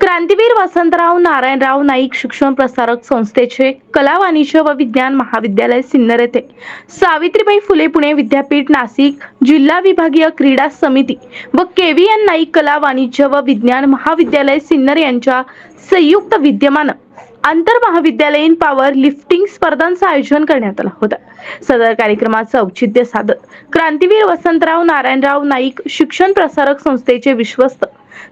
क्रांतीवीर वसंतराव नारायणराव नाईक शिक्षण प्रसारक संस्थेचे कला वाणिज्य व विज्ञान महाविद्यालय सिन्नर येथे. सावित्रीबाई फुले पुणे विद्यापीठ नाशिक जिल्हा विभागीय क्रीडा समिती व केव्हीएन नाईक कला वाणिज्य व विज्ञान महाविद्यालय सिन्नर यांच्या संयुक्त विद्यमान आंतर महाविद्यालयीन पॉवर लिफ्टिंग स्पर्धांचं आयोजन करण्यात आलं होतं. सदर कार्यक्रमाचं औचित्य साधत क्रांतीवीर वसंतराव नारायणराव नाईक शिक्षण प्रसारक संस्थेचे विश्वस्त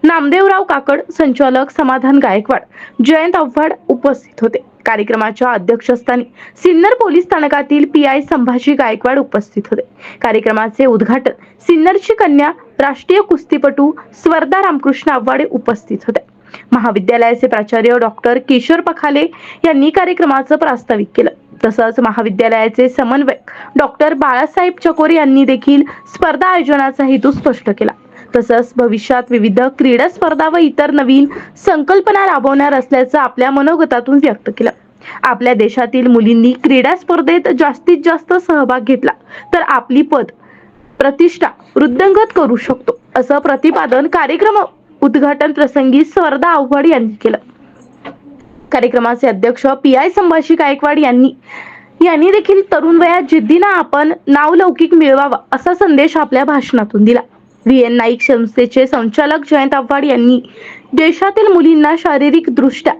नामदेवराव काकड संचालक समाधान गायकवाड जयंत आव्हाड उपस्थित होते. कार्यक्रमाच्या अध्यक्षस्थानी सिन्नर पोलीस स्थानकातील पी आय संभाजी गायकवाड उपस्थित होते. कार्यक्रमाचे उद्घाटन सिन्नरची कन्या राष्ट्रीय कुस्तीपटू स्वर्धा रामकृष्ण आव्हाडे उपस्थित होते. महाविद्यालयाचे प्राचार्य डॉक्टर किशोर पखाले यांनी कार्यक्रमाचं प्रास्ताविक केलं. तसंच महाविद्यालयाचे समन्वयक डॉक्टर बाळासाहेब चकोरे यांनी देखील स्पर्धा आयोजनाचा हेतू स्पष्ट केला. तसंच भविष्यात विविध क्रीडा स्पर्धा व इतर नवीन संकल्पना राबवणार असल्याचं आपल्या मनोगतातून व्यक्त केलं. आपल्या देशातील मुलींनी क्रीडा स्पर्धेत जास्तीत जास्त सहभाग घेतला तर आपली पद प्रतिष्ठा वृद्धंगत करू शकतो असं प्रतिपादन कार्यक्रम उद्घाटन प्रसंगी स्वर्धा आव्हाड यांनी केलं. कार्यक्रमाचे अध्यक्ष पी आय संभाजी गायकवाड यांनी यांनी देखील तरुण वयात जिद्दीनं आपण नावलौकिक मिळवावा असा संदेश आपल्या भाषणातून दिला. व्ही एन नाईक संस्थेचे संचालक जयंत आव्हाड यांनी देशातील मुलींना शारीरिक दृष्ट्या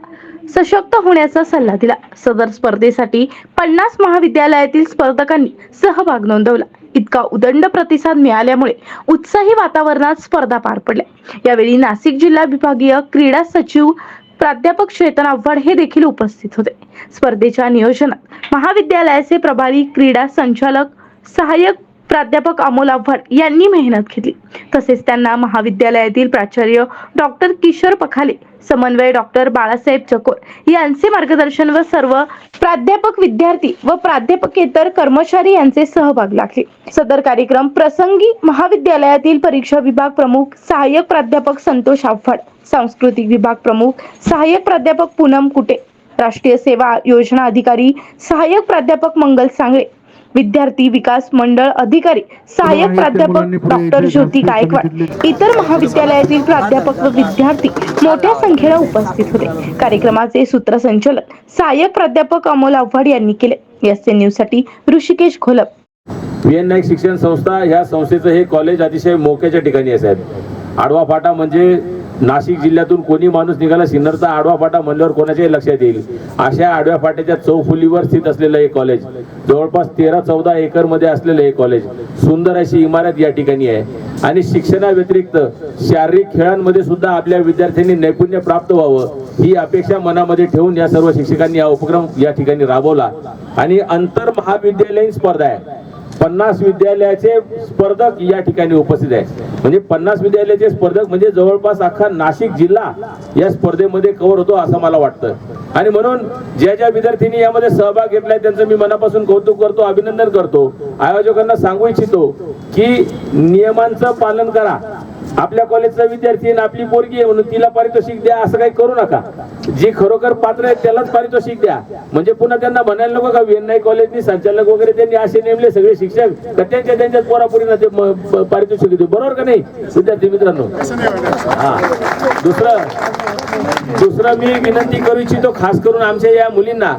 सशक्त होण्याचा सल्ला दिला. सदर स्पर्धेसाठी पन्नास महाविद्यालयातील स्पर्धकांनी सहभाग नोंदवला. इतका उदंड प्रतिसाद मिळाल्यामुळे उत्साही वातावरणात स्पर्धा पार पडल्या. यावेळी नाशिक जिल्हा विभागीय क्रीडा सचिव प्राध्यापक चेतन आव्हाड हे देखील उपस्थित होते. स्पर्धेच्या नियोजनात महाविद्यालयाचे प्रभारी क्रीडा संचालक सहाय्यक प्राध्यापक अमोल आव्हाड यांनी मेहनत घेतली. तसेच त्यांना महाविद्यालयातील प्राचार्य डॉक्टर किशोर पखाले समन्वय डॉक्टर बाळासाहेब चकोर यांचे मार्गदर्शन व सर्व प्राध्यापक विद्यार्थी व प्राध्यापकेतर कर्मचारी यांचे सहभाग लागले सदर कार्यक्रम प्रसंगी महाविद्यालयातील परीक्षा विभाग प्रमुख सहाय्यक प्राध्यापक संतोष आव्हाड सांस्कृतिक विभाग प्रमुख सहाय्यक प्राध्यापक पूनम कुटे राष्ट्रीय सेवा योजना अधिकारी सहाय्यक प्राध्यापक मंगल सांगळे विद्यार्थी विकास मंडळ अधिकारी सहाय्यक प्राध्यापक डॉक्टर ज्योती गायकवाड इतर महाविद्यालयातील प्राध्यापक व विद्यार्थी मोठ्या संख्येने उपस्थित होते. कार्यक्रमाचे सूत्रसंचालन सहाय्यक प्राध्यापक अमोल आव्हाड यांनी केले. एस न्यूजसाठी ऋषिकेश घोलप व्ही एन नाईक शिक्षण संस्था ह्या संस्थेचं हे कॉलेज अतिशय मोक्याच्या ठिकाणी आहे साहेब. आडवा फाटा म्हणजे नाशिक जिल्ह्यातून कोणी माणूस निघाला सिन्नरचा आडवा फाटा म्हणल्यावर कोणाच्याही लक्षात येईल. अशा आडव्या फाट्याच्या चौफुलीवर स्थित असलेलं हे कॉलेज जवळपास तेरा चौदा एकरमध्ये असलेलं हे कॉलेज सुंदर अशी इमारत या ठिकाणी आहे. आणि शिक्षणाव्यतिरिक्त शारीरिक खेळांमध्ये सुद्धा आपल्या विद्यार्थ्यांनी नैपुण्य प्राप्त व्हावं ही अपेक्षा मनामध्ये ठेवून या सर्व शिक्षकांनी हा उपक्रम या ठिकाणी राबवला. आणि अंतर महाविद्यालयीन स्पर्धा आहे. पन्नास विद्यालयाचे स्पर्धक या ठिकाणी उपस्थित आहे म्हणजे पन्नास विद्यालयाचे स्पर्धक म्हणजे जवळपास अख्खा नाशिक जिल्हा या स्पर्धेमध्ये कव्हर होतो असं मला वाटतं. आणि म्हणून ज्या ज्या विद्यार्थ्यांनी यामध्ये सहभाग घेतलाय त्यांचं मी मनापासून कौतुक करतो अभिनंदन करतो. आयोजकांना सांगू इच्छितो की नियमांचं पालन करा. आपल्या कॉलेजचा विद्यार्थी आणि आपली पोरगी आहे म्हणून तिला पारितोषिक द्या असं काही करू नका. जे खरोखर पात्र आहेत त्यालाच पारितोषिक द्या. म्हणजे पुन्हा त्यांना म्हणायला नको का वेन्नाई कॉलेजनी संचालक वगैरे त्यांनी असे नेमले सगळे शिक्षक तर त्यांच्या त्यांच्याच पोरापोरींना ते पारितोषिक देऊ बरोबर का नाही? विद्यार्थी मित्रांनो. हा. दुसरं दुसरं मी विनंती करू इच्छितो खास करून आमच्या या मुलींना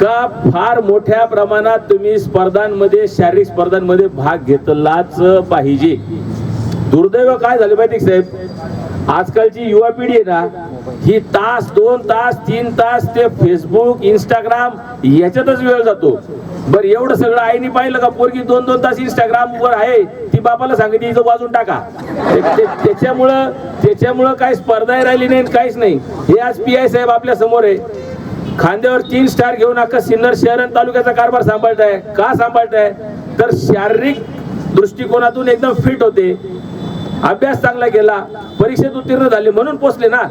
का फार मोठ्या प्रमाणात तुम्ही स्पर्धांमध्ये शारीरिक स्पर्धांमध्ये भाग घेतलाच पाहिजे. दुर्दैव काय झालं माहिती साहेब? आजकालची युवा पिढी आहे ना ही तास दोन तास तीन तास ते फेसबुक इंस्टाग्राम याच्यातच वेळ जातो. बरं एवढं सगळं आईने पाहिलं का पोरगी दोन दोन तास इंस्टाग्राम वर आहे ती बापाला सांगितली इथं वाजून टाका. त्याच्यामुळं त्याच्यामुळं काही स्पर्धा राहिली नाही आणि काहीच नाही. हे आज पी आय साहेब आपल्यासमोर आहे. खांद्यावर तीन स्टार घेऊन अख्खा सिन्नर शहर आणि तालुक्याचा कारभार सांभाळताय. का सांभाळताय? तर शारीरिक दृष्टिकोनातून एकदम फिट होते. अभ्यास चांगला केला परीक्षेत उत्तीर्ण झाले म्हणून पोचले ना.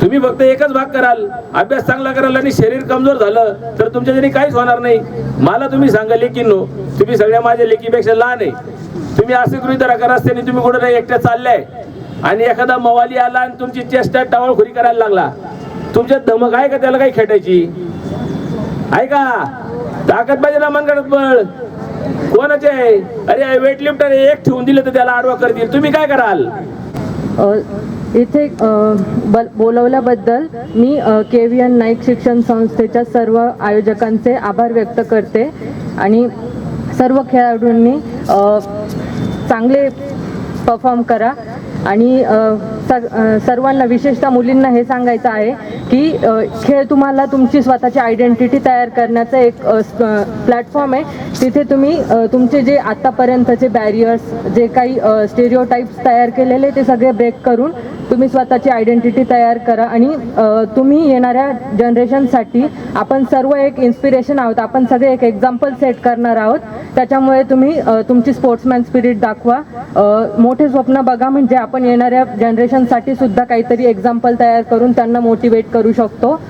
तुम्ही फक्त एकच भाग कराल अभ्यास चांगला कराल आणि शरीर कमजोर झालं तर तुमच्या जरी काहीच होणार नाही. मला तुम्ही सांगा लेकींनो तुम्ही सगळ्या माझ्या लेकीपेक्षा लहान आहे. तुम्ही असे गृहित धरा करा आणि तुम्ही कुठं नाही एकट्या चालल्याय. आणि एखादा मवाली आला आणि तुमची चेष्टा टावळखोरी करायला लागला. तुमच्यात धमक आहे का त्याला काही खेटायची? आहे का? ताकद पाहिजे ना मनगडत बळ. कोणाचे आहे? अरे वेट लिफ्टर एक ठेवून दिलं तर त्याला आडवा करतील तुम्ही काय कराल? इथे बोलवल्याबद्दल मी के व्ही एन नाईक शिक्षण संस्थेच्या सर्व आयोजकांचे आभार व्यक्त करते आणि सर्व खेळाडूंनी चांगले परफॉर्म करा आणि सर्वांना विशेषतः मुलींना हे सांगायचं आहे की खेळ तुम्हाला तुमची स्वतःची आयडेंटिटी तयार करण्याचं एक प्लॅटफॉर्म आहे. तिथे तुम्ही तुमचे जे आत्तापर्यंतचे बॅरियर्स जे काही स्टेरिओ टाईप्स तयार केलेले ते सगळे ब्रेक करून तुम्ही स्वतःची आयडेंटिटी तयार करा आणि तुम्ही येणाऱ्या जनरेशनसाठी आपण सर्व एक इन्स्पिरेशन आहोत. आपण सगळे एक एक्झाम्पल सेट करणार आहोत. त्याच्यामुळे तुम्ही तुमची स्पोर्ट्समॅन स्पिरिट दाखवा. मोठे स्वप्न बघा म्हणजे आपण येणाऱ्या जनरेशनसाठी सुद्धा काहीतरी एक्झाम्पल तयार करून त्यांना मोटिवेट करू शकतो.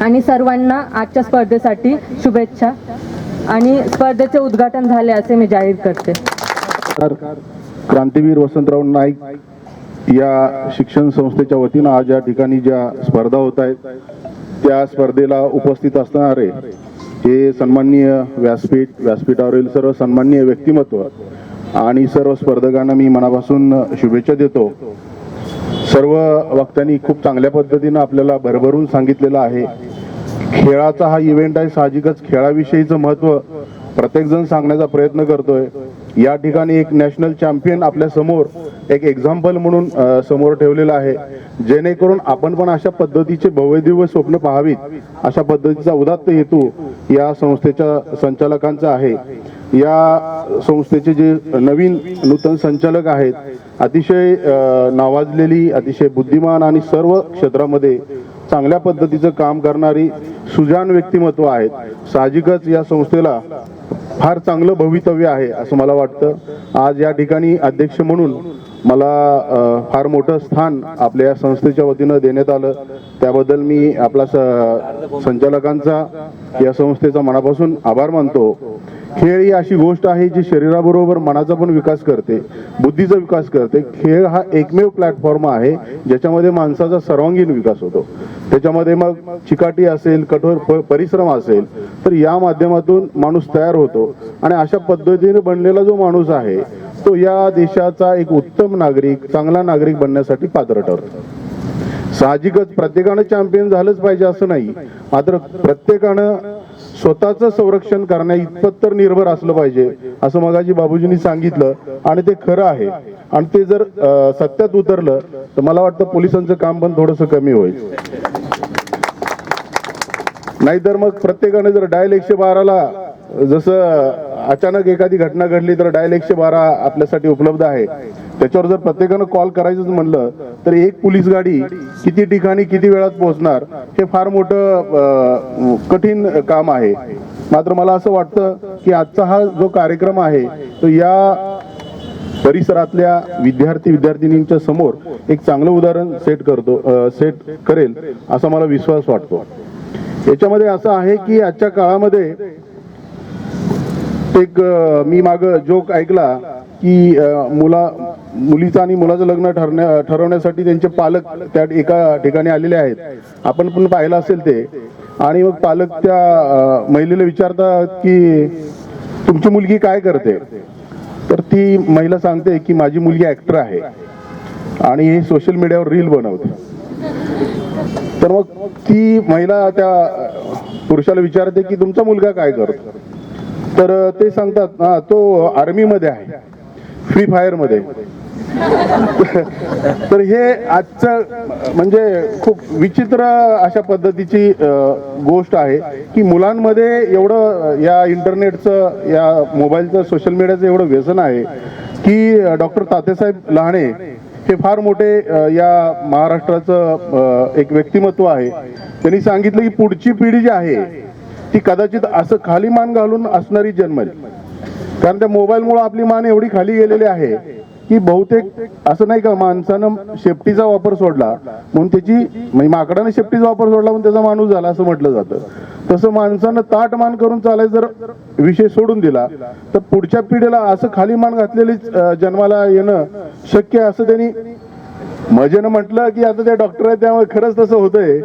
आणि सर्वांना आजच्या स्पर्धेसाठी शुभेच्छा. आणि स्पर्धेचे उद्घाटन झाले असे मी जाहीर करते. क्रांतीवीर वसंतराव नाईक. या शिक्षण संस्थेच्या वतीनं आज या ठिकाणी ज्या स्पर्धा होत आहेत त्या स्पर्धेला उपस्थित असणारे हे सन्माननीय व्यासपीठ व्यासपीठावरील सर्व सन्माननीय व्यक्तिमत्व आणि सर्व स्पर्धकांना मी मनापासून शुभेच्छा देतो. सर्व वक्त्यांनी खूप चांगल्या पद्धतीनं आपल्याला भरभरून सांगितलेलं आहे. खेळाचा हा इव्हेंट आहे साहजिकच खेळाविषयीचं महत्त्व प्रत्येकजण सांगण्याचा प्रयत्न करतोय. या ठिकाणी एक नॅशनल चॅम्पियन आपल्यासमोर एक एक्झाम्पल म्हणून समोर ठेवलेलं आहे. जेणेकरून आपण पण अशा पद्धतीचे भव्यदिव्य स्वप्न पाहावीत अशा पद्धतीचा उदात्त हेतू या संस्थेच्या संचालकांचा आहे. या संस्थेचे जे नवीन नूतन संचालक आहेत अतिशय नावाजलेली अतिशय बुद्धिमान आणि सर्व क्षेत्रामध्ये चांगल्या पद्धतीचं काम करणारी सुजान व्यक्तिमत्व आहेत. साहजिकच या संस्थेला फार चांगलं भवितव्य आहे असं मला वाटतं. आज या ठिकाणी अध्यक्ष म्हणून मला फार मोठं स्थान आपल्या या संस्थेच्या वतीनं देण्यात आलं. त्याबद्दल मी आपला संचालकांचा या संस्थेचा मनापासून आभार मानतो. खेळ ही अशी गोष्ट आहे जी शरीराबरोबर मनाचा पण विकास करते बुद्धीचा विकास करते. खेळ हा एकमेव प्लॅटफॉर्म आहे ज्याच्यामध्ये माणसाचा सर्वांगीण विकास होतो. त्याच्यामध्ये मग चिकाटी असेल कठोर परिश्रम असेल तर या माध्यमातून माणूस तयार होतो. आणि अशा पद्धतीने बनलेला जो माणूस आहे तो या देशाचा एक उत्तम नागरिक चांगला नागरिक बनण्यासाठी पात्र ठरतो. साहजिकच प्रत्येकानं चॅम्पियन झालंच पाहिजे असं नाही मात्र प्रत्येकानं स्वतःचं संरक्षण करण्या इतपत तर निर्भर असलं पाहिजे असं मगाजी बाबूजींनी सांगितलं. आणि ते खरं आहे. आणि ते जर सत्यात उतरलं तर मला वाटतं पोलिसांचं काम पण थोडंसं कमी होईल. नाहीतर मग प्रत्येकाने जर डायल एकशे बाराला जसं अचानक एखादी घटना घडली तर डायल एकशे बारा आपल्यासाठी उपलब्ध आहे. त्याच्यावर जर प्रत्येकानं कॉल करायचंच म्हणलं तर एक पोलीस गाडी किती ठिकाणी किती वेळात पोहोचणार हे फार मोठं कठीण काम आहे. मात्र मला असं वाटतं की आजचा हा जो कार्यक्रम आहे तो या परिसरातल्या विद्यार्थी विद्यार्थिनींच्या समोर एक चांगलं उदाहरण सेट करतो सेट करेल असा मला विश्वास वाटतो. याच्यामध्ये असं आहे की आजच्या काळामध्ये एक मी माग जोक ऐकला की मुला मुलीचं आणि मुलाचं लग्न ठरण्या ठरवण्यासाठी त्यांचे पालक त्या एका ठिकाणी आलेले आहेत. आपण पण पाहिलं असेल ते. आणि मग पालक त्या महिलेला विचारतात की तुमची मुलगी काय करते? तर ती महिला सांगते की माझी मुलगी ऍक्टर आहे. आणि हे सोशल मीडियावर रील बनवते. तर मग ती महिला त्या पुरुषाला विचारते की तुमचा मुलगा काय करतो? तर ते सांगतात हा तो आर्मीमध्ये आहे. फ्री फायरमध्ये तर हे आजचं म्हणजे खूप विचित्र अशा पद्धतीची गोष्ट आहे की मुलांमध्ये एवढं या इंटरनेटचं या मोबाईलचं सोशल मीडियाचं एवढं व्यसन आहे की डॉक्टर तातेसाहेब लहाणे हे फार मोठे या महाराष्ट्राचं एक व्यक्तिमत्व आहे. त्यांनी सांगितलं की पुढची पिढी जी आहे ती कदाचित असं खाली मान घालून असणारी जन्मली. कारण त्या मोबाईलमुळे आपली मान एवढी खाली गेलेली आहे की बहुतेक असं नाही का माणसानं शेपटीचा वापर सोडला म्हणून त्याची म्हणजे शेपटीचा वापर सोडला म्हणून त्याचा माणूस झाला असं म्हटलं जातं. तसं माणसानं ताट मान करून चालायचं जर विषय सोडून दिला तर पुढच्या पिढीला असं खाली मान घातलेली जन्माला येणं शक्य आहे असं त्यांनी मजेनं म्हटलं की आता ते डॉक्टर आहे त्यामुळे खरंच तसं होतंय.